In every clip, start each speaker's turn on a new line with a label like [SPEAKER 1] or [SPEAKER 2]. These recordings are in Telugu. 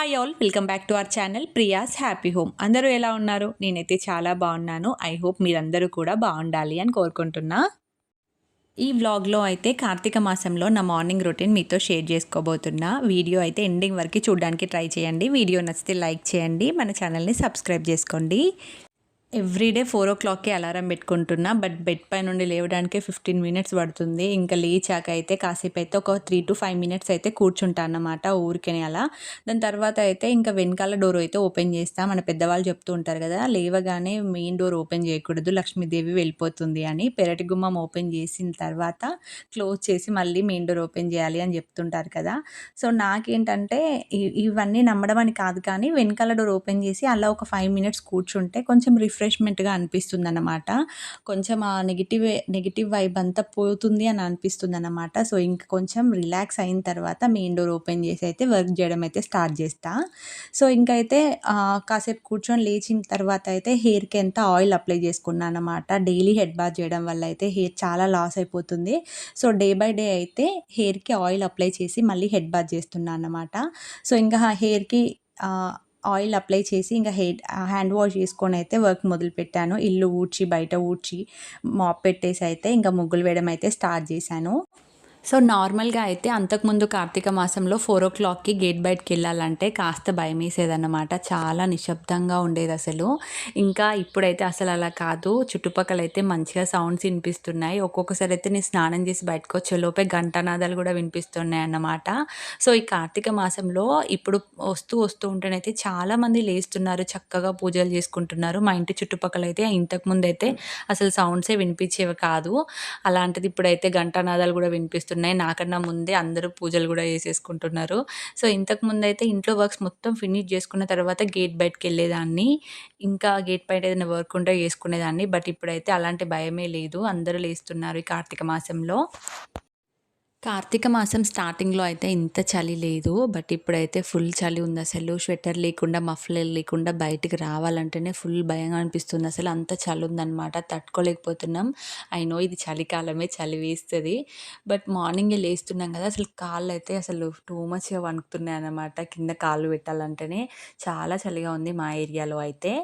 [SPEAKER 1] Hi all welcome back to our channel Priya's happy home అందరూ ఎలా ఉన్నారు? నేనైతే చాలా బాగున్నాను. ఐ హోప్ మీరందరూ కూడా బాగుండాలి అని కోరుకుంటున్నా. ఈ వ్లాగ్లో అయితే కార్తీక మాసంలో నా మార్నింగ్ రొటీన్ మీతో షేర్ చేసుకోబోతున్నా. వీడియో అయితే ఎండింగ్ వరకు చూడడానికి ట్రై చేయండి. వీడియో నచ్చితే లైక్ చేయండి. మన ఛానల్ని సబ్స్క్రైబ్ చేసుకోండి. ఎవ్రీడే ఫోర్ ఓ క్లాక్కి అలారం పెట్టుకుంటున్నా బట్ బెడ్ పై నుండి లేవడానికి ఫిఫ్టీన్ మినిట్స్ పడుతుంది. ఇంకా లేచాక అయితే కాసేపు అయితే ఒక త్రీ టు ఫైవ్ మినిట్స్ అయితే కూర్చుంటా అన్నమాట ఊరికనే అలా. దాని తర్వాత అయితే ఇంకా వెనకాల డోర్ అయితే ఓపెన్ చేస్తా మన పెద్దవాళ్ళు చెప్తూ ఉంటారు కదా లేవగానే మెయిన్ డోర్ ఓపెన్ చేయకూడదు లక్ష్మీదేవి వెళ్ళిపోతుంది అని పెరటి గుమ్మం ఓపెన్ చేసిన తర్వాత క్లోజ్ చేసి మళ్ళీ మెయిన్ డోర్ ఓపెన్ చేయాలి అని చెప్తుంటారు కదా. సో నాకేంటంటే ఇవన్నీ నమ్మడం అని కాదు కానీ వెనకాల డోర్ ఓపెన్ చేసి అలా ఒక ఫైవ్ మినిట్స్ కూర్చుంటే కొంచెం రిఫ్ రిఫ్రెష్మెంట్గా అనిపిస్తుంది అన్నమాట కొంచెం ఆ నెగిటివ్ నెగిటివ్ వైబ్ అంతా పోతుంది అని అనిపిస్తుంది అన్నమాట సో ఇంక కొంచెం రిలాక్స్ అయిన తర్వాత మెయిన్ డోర్ ఓపెన్ చేసి అయితే వర్క్ చేయడం అయితే స్టార్ట్ చేస్తా. సో ఇంకైతే కాసేపు కూర్చొని లేచిన తర్వాత అయితే హెయిర్కి ఎంత ఆయిల్ అప్లై చేసుకున్నాను అనమాట డైలీ హెడ్ బాత్ చేయడం వల్ల అయితే హెయిర్ చాలా లాస్ అయిపోతుంది. సో డే బై డే అయితే హెయిర్కి ఆయిల్ అప్లై చేసి మళ్ళీ హెడ్ బాత్ చేస్తున్నాను అనమాట సో ఇంకా హెయిర్కి ఆయిల్ అప్లై చేసి ఇంకా హెడ్ హ్యాండ్ వాష్ చేసుకొని అయితే వర్క్ మొదలు పెట్టాను ఇల్లు ఊడ్చి బయట ఊడ్చి మాప్ పెట్టేసి అయితే ఇంకా ముగ్గులు వేయడం అయితే స్టార్ట్ చేశాను. సో నార్మల్గా అయితే అంతకుముందు కార్తీక మాసంలో ఫోర్ ఓ క్లాక్కి గేట్ బయటకి వెళ్ళాలంటే కాస్త భయం వేసేదన్నమాట. చాలా నిశ్శబ్దంగా ఉండేది అసలు. ఇంకా ఇప్పుడైతే అసలు అలా కాదు. చుట్టుపక్కల అయితే మంచిగా సౌండ్స్ వినిపిస్తున్నాయి. ఒక్కొక్కసారి అయితే నేను స్నానం చేసి బయటకు వచ్చేలోపే గంటనాదాలు కూడా వినిపిస్తున్నాయి అన్నమాట. సో ఈ కార్తీక మాసంలో ఇప్పుడు వస్తూ వస్తూ ఉంటేనైతే చాలామంది లేస్తున్నారు. చక్కగా పూజలు చేసుకుంటున్నారు. మా ఇంటి చుట్టుపక్కల అయితే ఇంతకుముందు అయితే అసలు సౌండ్సే వినిపించేవి కాదు. అలాంటిది ఇప్పుడైతే గంటనాదాలు కూడా వినిపిస్తున్నాయి. చేస్తున్నాయి. నాకన్నా ముందే అందరూ పూజలు కూడా చేసేసుకుంటున్నారు. సో ఇంతకు ముందు అయితే ఇంట్లో వర్క్స్ మొత్తం ఫినిష్ చేసుకున్న తర్వాత గేట్ బయటకు వెళ్ళేదాన్ని. ఇంకా గేట్ బయట ఏదైనా వర్క్ ఉంటే చేసుకునేదాన్ని. బట్ ఇప్పుడైతే అలాంటి భయమే లేదు. అందరూ లేస్తున్నారు ఈ కార్తీక మాసంలో. కార్తీక మాసం స్టార్టింగ్లో అయితే ఇంత చలి లేదు. బట్ ఇప్పుడైతే ఫుల్ చలి ఉంది అసలు స్వెటర్ లేకుండా మఫ్లర్ లేకుండా బయటికి రావాలంటేనే ఫుల్ భయంగా అనిపిస్తుంది. అసలు అంత చలి ఉందన్నమాట. తట్టుకోలేకపోతున్నాం. అయినో ఇది చలికాలమే చలి వేస్తుంది. బట్ మార్నింగే లేస్తున్నాం కదా అసలు కాళ్ళు అయితే అసలు టూ మచ్గా వణుకుతున్నాయి అన్నమాట కింద కాళ్ళు పెట్టాలంటేనే చాలా చలిగా ఉంది మా ఏరియాలో అయితే.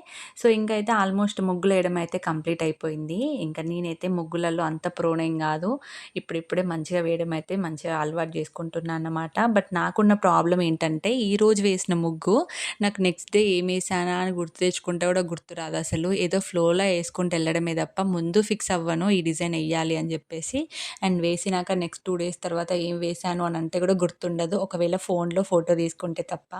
[SPEAKER 1] సో ఇంకైతే ఆల్మోస్ట్ ముగ్గులు వేయడం అయితే కంప్లీట్ అయిపోయింది. ఇంకా నేనైతే ముగ్గులలో అంత ప్రోనేం కాదు. ఇప్పుడిప్పుడే మంచిగా వేయడం అయితే అయితే మంచిగా అలవాటు చేసుకుంటున్నాను అన్నమాట. బట్ నాకున్న ప్రాబ్లం ఏంటంటే ఈరోజు వేసిన ముగ్గు నాకు నెక్స్ట్ డే ఏం వేసానా అని గుర్తు తెచ్చుకుంటే కూడా గుర్తురాదు అసలు. ఏదో ఫ్లోలో వేసుకుంటూ వెళ్ళడమే తప్ప ముందు ఫిక్స్ అవ్వను ఈ డిజైన్ వేయాలి అని చెప్పేసి. అండ్ వేసినాక నెక్స్ట్ టూ డేస్ తర్వాత ఏం వేసాను అని అంటే కూడా గుర్తుండదు. ఒకవేళ ఫోన్లో ఫోటో తీసుకుంటే తప్ప.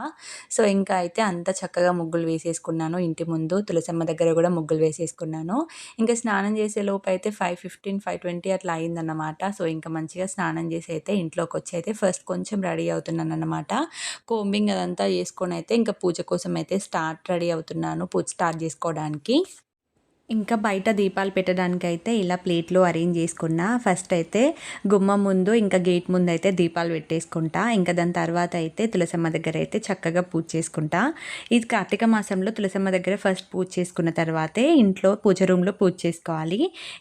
[SPEAKER 1] సో ఇంకా అయితే అంత చక్కగా ముగ్గులు వేసేసుకున్నాను. ఇంటి ముందు తులసమ్మ దగ్గర కూడా ముగ్గులు వేసేసుకున్నాను. ఇంకా స్నానం చేసే లోపు అయితే ఫైవ్ ఫిఫ్టీన్ ఫైవ్ ట్వంటీ అట్లా అయిందన్నమాట. సో ఇంకా మంచిగా స్నానం చేసి అయితే ఇంట్లోకి వచ్చి అయితే ఫస్ట్ కొంచెం రెడీ అవుతున్నాను అనమాట కోంబింగ్ అదంతా చేసుకొని అయితే ఇంకా పూజ కోసం అయితే స్టార్ట్ రెడీ అవుతున్నాను పూజ స్టార్ట్ చేసుకోవడానికి. ఇంకా బయట దీపాలు పెట్టడానికి అయితే ఇలా ప్లేట్లో అరేంజ్ చేసుకున్న. ఫస్ట్ అయితే గుమ్మం ముందు ఇంకా గేట్ ముందు అయితే దీపాలు పెట్టేసుకుంటా. ఇంకా దాని తర్వాత అయితే తులసమ్మ దగ్గర అయితే చక్కగా పూజ చేసుకుంటా. ఇది కార్తీక మాసంలో తులసమ్మ దగ్గర ఫస్ట్ పూజ చేసుకున్న తర్వాతే ఇంట్లో పూజ రూమ్లో పూజ చేసుకోవాలి.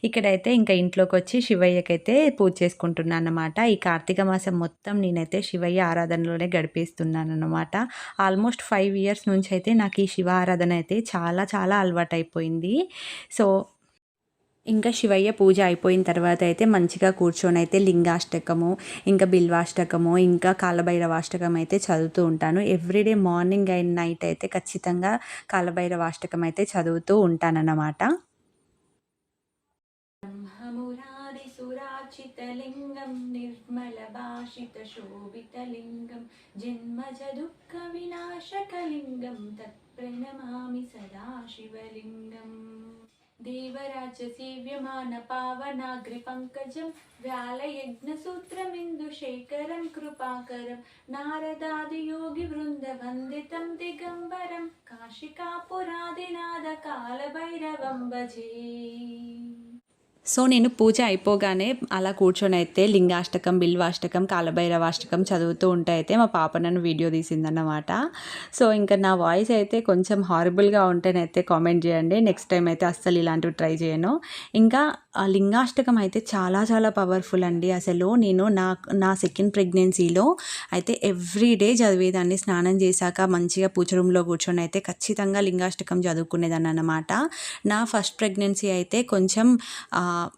[SPEAKER 1] ఇక్కడైతే ఇంకా ఇంట్లోకి వచ్చి శివయ్యకైతే పూజ చేసుకుంటున్నాను అనమాట ఈ కార్తీక మాసం మొత్తం నేనైతే శివయ్య ఆరాధనలోనే గడిపేస్తున్నాను అనమాట ఆల్మోస్ట్ ఫైవ్ ఇయర్స్ నుంచి అయితే నాకు ఈ శివ ఆరాధన అయితే చాలా చాలా అలవాటైపోయింది. సో ఇంకా శివయ్య పూజ అయిపోయిన తర్వాత అయితే మంచిగా కూర్చొని అయితే లింగాష్టకము ఇంకా బిల్వాష్టకము ఇంకా కాలభైరవాష్టకం అయితే చదువుతూ ఉంటాను. ఎవ్రీడే మార్నింగ్ అండ్ నైట్ అయితే ఖచ్చితంగా కాలభైరవాష్టకం అయితే చదువుతూ ఉంటానన్నమాట. సురాచితలింగం నిర్మల భాషిత శోభితలింగం జన్మజ దుఃఖ వినాశకలింగం తత్ప్రణమామి సదా देवराजसेव्यमानपावनाग्रिपङ्कजं व्यालयज्ञसूत्रमिन्दुशेखरं कृपाकरं नारदादियोगिवृन्दवन्दितं दिगम्बरं काशिकापुरादिनादकालभैरवं भजे సో నేను పూజ అయిపోగానే అలా కూర్చొని అయితే లింగాష్టకం బిల్వాష్టకం కాలభైరవాష్టకం చదువుతూ ఉంటే అయితే మా పాప నన్ను వీడియో తీసిందన్నమాట. సో ఇంకా నా వాయిస్ అయితే కొంచెం హారబుల్గా ఉంటేనైతే కామెంట్ చేయండి. నెక్స్ట్ టైం అయితే అస్సలు ఇలాంటివి ట్రై చేయను. ఇంకా ఆ లింగాష్టకం అయితే చాలా చాలా పవర్ఫుల్ అండి. అసలు నేను నా నా సెకండ్ ప్రెగ్నెన్సీలో అయితే ఎవ్రీ డే చదివేదాన్ని. స్నానం చేశాక మంచిగా పూజ రూమ్లో కూర్చొని అయితే ఖచ్చితంగా లింగాష్టకం చదువుకునేదాన్ని అనమాట నా ఫస్ట్ ప్రెగ్నెన్సీ అయితే కొంచెం uh,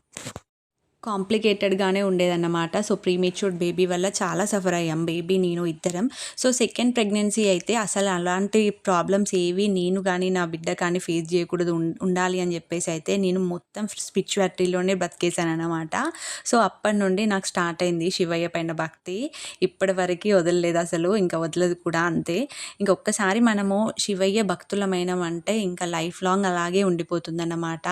[SPEAKER 1] కాంప్లికేటెడ్గానే ఉండేదన్నమాట. సో ప్రీమేచ్యూర్ బేబీ వల్ల చాలా సఫర్ అయ్యాం. బేబీ నేను ఇద్దరం. సో సెకండ్ ప్రెగ్నెన్సీ అయితే అసలు అలాంటి ప్రాబ్లమ్స్ ఏవి నేను కానీ నా బిడ్డ కానీ ఫేస్ చేయకూడదు ఉండాలి అని చెప్పేసి అయితే నేను మొత్తం స్పిరిచువాలిటీలోనే బతికేశాను అనమాట సో అప్పటి నుండి నాకు స్టార్ట్ అయింది శివయ్య పైన భక్తి. ఇప్పటి వరకు వదలలేదు అసలు ఇంకా వదలదు కూడా అంతే. ఇంకొకసారి మనము శివయ్య భక్తులమైనమంటే ఇంకా లైఫ్ లాంగ్ అలాగే ఉండిపోతుందన్నమాట.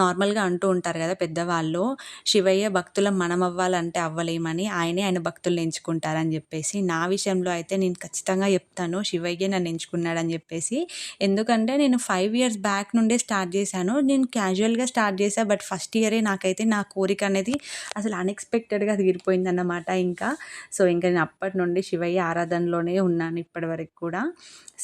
[SPEAKER 1] నార్మల్గా అంటూ ఉంటారు కదా పెద్దవాళ్ళు శివయ్య శివయ్య భక్తుల మనం అవ్వాలంటే అవ్వలేమని ఆయనే ఆయన భక్తులను ఎంచుకుంటారని చెప్పేసి నా విషయంలో అయితే నేను ఖచ్చితంగా చెప్తాను. శివయ్య నన్ను ఎంచుకున్నాడని చెప్పేసి ఎందుకంటే నేను ఫైవ్ ఇయర్స్ బ్యాక్ నుండే స్టార్ట్ చేశాను. నేను క్యాజువల్గా స్టార్ట్ చేశాను బట్ ఫస్ట్ ఇయరే నాకైతే నా కోరిక అనేది అసలు అన్ఎక్స్పెక్టెడ్గా తీరిపోయిందన్నమాట ఇంకా. సో ఇంకా నేను అప్పటి నుండి శివయ్య ఆరాధనలోనే ఉన్నాను ఇప్పటి వరకు కూడా.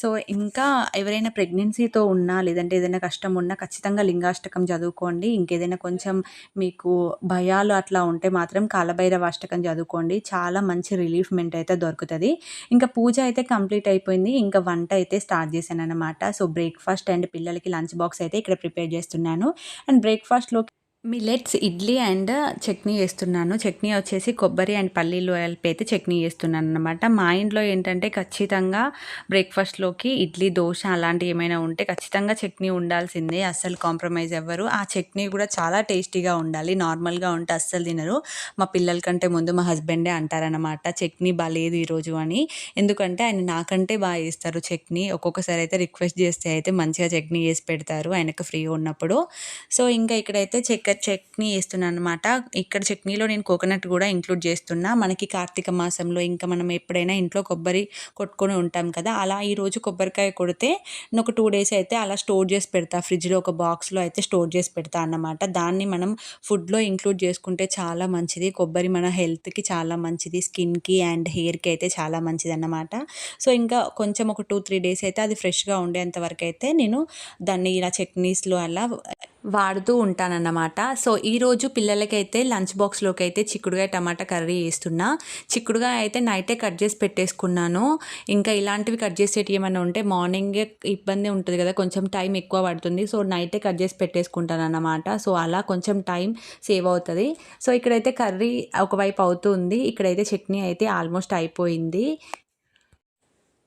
[SPEAKER 1] సో ఇంకా ఎవరైనా ప్రెగ్నెన్సీతో ఉన్నా లేదంటే ఏదైనా కష్టం ఉన్నా ఖచ్చితంగా లింగాష్టకం చదువుకోండి. ఇంకేదైనా కొంచెం మీకు భయం భయాలు అట్లా ఉంటే మాత్రం కాలభైరవ అష్టకం చదువుకోండి. చాలా మంచి రిలీఫ్మెంట్ అయితే దొరుకుతుంది. ఇంకా పూజ అయితే కంప్లీట్ అయిపోయింది. ఇంకా వంట అయితే స్టార్ట్ చేశాను అనమాట సో బ్రేక్ఫాస్ట్ అండ్ పిల్లలకి లంచ్ బాక్స్ అయితే ఇక్కడ ప్రిపేర్ చేస్తున్నాను. అండ్ బ్రేక్ఫాస్ట్లోకి మిల్లెట్స్ ఇడ్లీ అండ్ చట్నీ వేస్తున్నాను చట్నీ వచ్చేసి కొబ్బరి అండ్ పల్లీలు కలిపి అయితే చట్నీ చేస్తున్నాను అనమాట మా ఇంట్లో ఏంటంటే ఖచ్చితంగా బ్రేక్ఫాస్ట్లోకి ఇడ్లీ దోశ అలాంటివి ఏమైనా ఉంటే ఖచ్చితంగా చట్నీ ఉండాల్సిందే. అస్సలు కాంప్రమైజ్ ఎవ్వరు. ఆ చట్నీ కూడా చాలా టేస్టీగా ఉండాలి. నార్మల్గా ఉంటే అస్సలు తినరు. మా పిల్లల కంటే ముందు మా హస్బెండే అంటారనమాట చట్నీ బాగాలేదు ఈరోజు అని. ఎందుకంటే ఆయన నాకంటే బాగా చేస్తారు చట్నీ. ఒక్కొక్కసారి అయితే రిక్వెస్ట్ చేస్తే అయితే మంచిగా చట్నీ చేసి పెడతారు. ఆయనకు ఫ్రీ ఉన్నప్పుడు. సో ఇంకా ఇక్కడైతే చెక్క ఇక్కడ చట్నీ వేస్తున్నాను అనమాట ఇక్కడ చట్నీలో నేను కోకోనట్ కూడా ఇంక్లూడ్ చేస్తున్నా. మనకి కార్తీక మాసంలో ఇంకా మనం ఎప్పుడైనా ఇంట్లో కొబ్బరి కొట్టుకొని ఉంటాం కదా అలా ఈరోజు కొబ్బరికాయ కొడితే నేను ఒక టూ డేస్ అయితే అలా స్టోర్ చేసి పెడతా. ఫ్రిడ్జ్లో ఒక బాక్స్లో అయితే స్టోర్ చేసి పెడతా అన్నమాట. దాన్ని మనం ఫుడ్లో ఇంక్లూడ్ చేసుకుంటే చాలా మంచిది. కొబ్బరి మన హెల్త్కి చాలా మంచిది. స్కిన్కి అండ్ హెయిర్కి అయితే చాలా మంచిది అన్నమాట. సో ఇంకా కొంచెం ఒక టూ త్రీ డేస్ అయితే అది ఫ్రెష్గా ఉండేంత వరకు అయితే నేను దాన్ని ఇలా చట్నీస్లో అలా వాడుతూ ఉంటానన్నమాట. సో ఈరోజు పిల్లలకైతే లంచ్ బాక్స్లోకి అయితే చిక్కుడుగా టమాటా కర్రీ వేస్తున్నా చిక్కుడుగా అయితే నైటే కట్ చేసి పెట్టేసుకున్నాను. ఇంకా ఇలాంటివి కట్ చేసేటి ఏమైనా ఉంటే మార్నింగే ఇబ్బంది ఉంటుంది కదా కొంచెం టైం ఎక్కువ పడుతుంది. సో నైటే కట్ చేసి పెట్టేసుకుంటాను అన్నమాట సో అలా కొంచెం టైం సేవ్ అవుతుంది. సో ఇక్కడైతే కర్రీ ఒకవైపు అవుతుంది. ఇక్కడైతే చట్నీ అయితే ఆల్మోస్ట్ అయిపోయింది.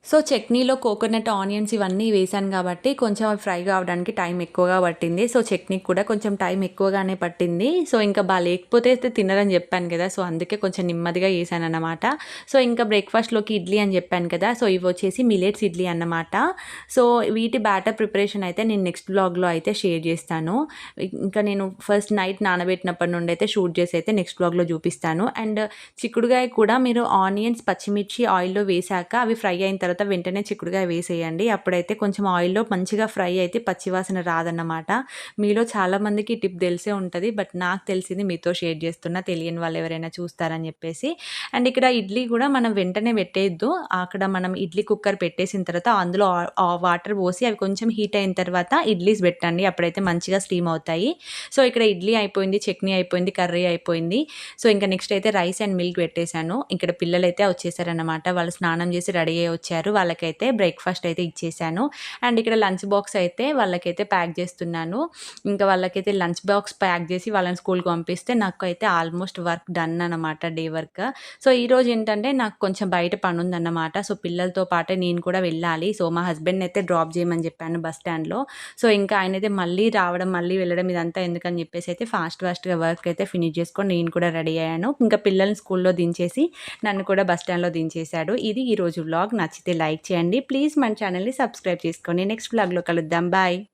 [SPEAKER 1] సో చట్నీలో కోకోనట్ ఆనియన్స్ ఇవన్నీ వేసాను కాబట్టి కొంచెం ఫ్రై కావడానికి టైం ఎక్కువగా పట్టింది. సో చట్నీకి కూడా కొంచెం టైం ఎక్కువగానే పట్టింది. సో ఇంకా బాగా లేకపోతే అయితే తినరని చెప్పాను కదా. సో అందుకే కొంచెం నెమ్మదిగా వేసాను అనమాట సో ఇంకా బ్రేక్ఫాస్ట్లోకి ఇడ్లీ అని చెప్పాను కదా. సో ఇవి వచ్చేసి మిలెట్స్ ఇడ్లీ అన్నమాట. సో వీటి బ్యాటర్ ప్రిపరేషన్ అయితే నేను నెక్స్ట్ బ్లాగ్లో అయితే షేర్ చేస్తాను. ఇంకా నేను ఫస్ట్ నైట్ నానబెట్టినప్పటి నుండి అయితే షూట్ చేసి అయితే నెక్స్ట్ బ్లాగ్లో చూపిస్తాను. అండ్ చిక్కుడుగాయ కూడా మీరు ఆనియన్స్ పచ్చిమిర్చి ఆయిల్లో వేసాక అవి ఫ్రై అయిన తర్వాత తర్వాత వెంటనే చిక్కుడుగా వేసేయండి. అప్పుడైతే కొంచెం ఆయిల్లో మంచిగా ఫ్రై అయితే పచ్చివాసన రాదన్నమాట. మీలో చాలామందికి టిప్ తెలిసే ఉంటుంది. బట్ నాకు తెలిసింది మీతో షేర్ చేస్తున్నా తెలియని వాళ్ళు ఎవరైనా చూస్తారని చెప్పేసి. అండ్ ఇక్కడ ఇడ్లీ కూడా మనం వెంటనే పెట్టేయద్దు. అక్కడ మనం ఇడ్లీ కుక్కర్ పెట్టేసిన తర్వాత అందులో వాటర్ పోసి అవి కొంచెం హీట్ అయిన తర్వాత ఇడ్లీస్ పెట్టండి. అప్పుడైతే మంచిగా స్టీమ్ అవుతాయి. సో ఇక్కడ ఇడ్లీ అయిపోయింది చట్నీ అయిపోయింది కర్రీ అయిపోయింది. సో ఇంకా నెక్స్ట్ అయితే రైస్ అండ్ మిల్క్ పెట్టేశాను. ఇక్కడ పిల్లలు అయితే వచ్చేసారనమాట వాళ్ళు స్నానం చేసి రెడీ అయ్యి వచ్చారు. వచ్చారు వాళ్ళకైతే బ్రేక్ఫాస్ట్ అయితే ఇచ్చేసాను. అండ్ ఇక్కడ లంచ్ బాక్స్ అయితే వాళ్ళకైతే ప్యాక్ చేస్తున్నాను. ఇంకా వాళ్ళకైతే లంచ్ బాక్స్ ప్యాక్ చేసి వాళ్ళని స్కూల్కి పంపిస్తే నాకు అయితే ఆల్మోస్ట్ వర్క్ డన్ అనమాట డే వర్క్. సో ఈరోజు ఏంటంటే నాకు కొంచెం బయట పని ఉందన్నమాట. సో పిల్లలతో పాటే నేను కూడా వెళ్ళాలి. సో మా హస్బెండ్ అయితే డ్రాప్ చేయమని చెప్పాను బస్ స్టాండ్లో. సో ఇంకా ఆయన అయితే మళ్ళీ రావడం మళ్ళీ వెళ్ళడం ఇదంతా ఎందుకని చెప్పేసి అయితే ఫాస్ట్ ఫాస్ట్గా వర్క్ అయితే ఫినిష్ చేసుకొని నేను కూడా రెడీ అయ్యాను. ఇంకా పిల్లల్ని స్కూల్లో దించేసి నన్ను కూడా బస్ స్టాండ్లో దించేశాడు. ఇది ఈరోజు వ్లాగ్. నచ్చితే లైక్ చేయండి. ప్లీజ్ మన ఛానల్ని సబ్స్క్రైబ్ చేసుకోండి. నెక్స్ట్ బ్లాగ్లో కలుద్దాం. బాయ్.